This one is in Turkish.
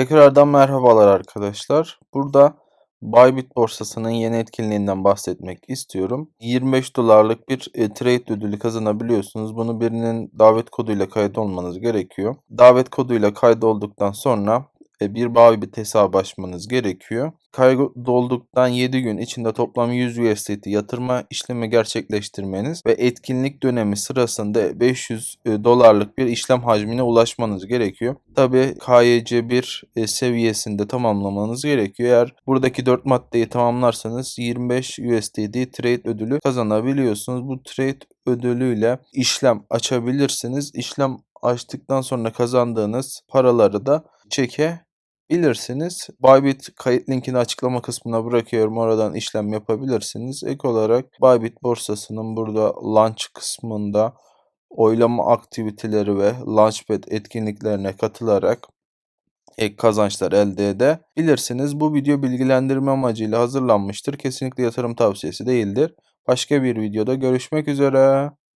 Tekrardan merhabalar arkadaşlar. Burada Bybit borsasının yeni etkinliğinden bahsetmek istiyorum. 25 dolarlık bir e, trade ödülü kazanabiliyorsunuz. Bunu birinin davet koduyla kaydolmanız gerekiyor. Davet koduyla kaydolduktan sonra e, bir Bybit hesabı açmanız gerekiyor. Kaydolduktan 7 gün içinde toplam 100 USDT yatırma işlemi gerçekleştirmeniz ve etkinlik dönemi sırasında 500 e, dolarlık bir işlem hacmine ulaşmanız gerekiyor. Tabi KYC1 e, seviyesinde tamamlamanız gerekiyor. Eğer buradaki 4 maddeyi tamamlarsanız 25 USDT trade ödülü kazanabiliyorsunuz. Bu trade ödülüyle işlem açabilirsiniz. İşlem açtıktan sonra kazandığınız paraları da çeke bilirsiniz. Bybit kayıt linkini açıklama kısmına bırakıyorum. Oradan işlem yapabilirsiniz. Ek olarak Bybit borsasının burada launch kısmında oylama aktiviteleri ve Launchpad etkinliklerine katılarak ek kazançlar elde edebilirsiniz. Bu video bilgilendirme amacıyla hazırlanmıştır. Kesinlikle yatırım tavsiyesi değildir. Başka bir videoda görüşmek üzere.